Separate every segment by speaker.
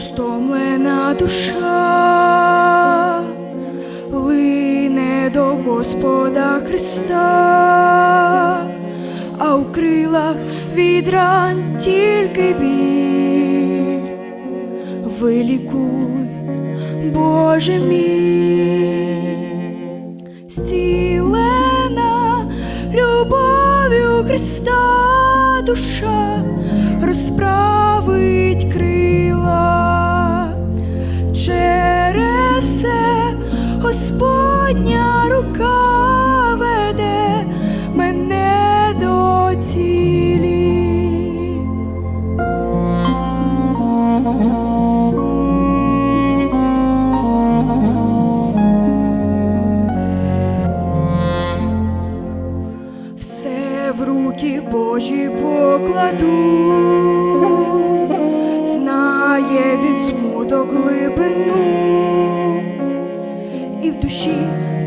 Speaker 1: стомлена душа, лине до Господа Христа, а у крилах від ран тільки біль. Вилікуй, Боже мій, зцілена любов'ю Христа душа розправить крила через все Господня рука веде мене до цілі. Все в руки Божі покладу, знає він смуток глибину, і в душі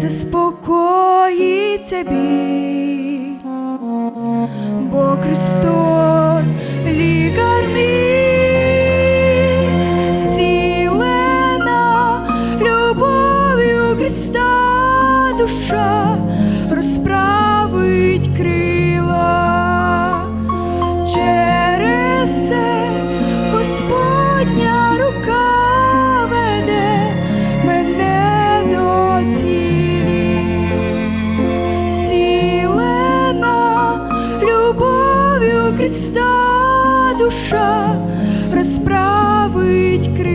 Speaker 1: заспокоїться біль, бо Христос лікар мій, зцілена Христа душа розправить душа розправить крила.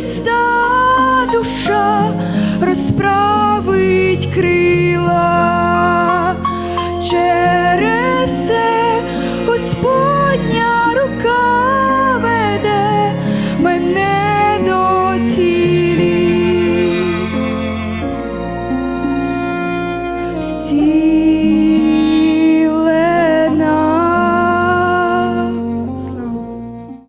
Speaker 1: Христа душа розправить крила через це Господня рука веде мене до цілі.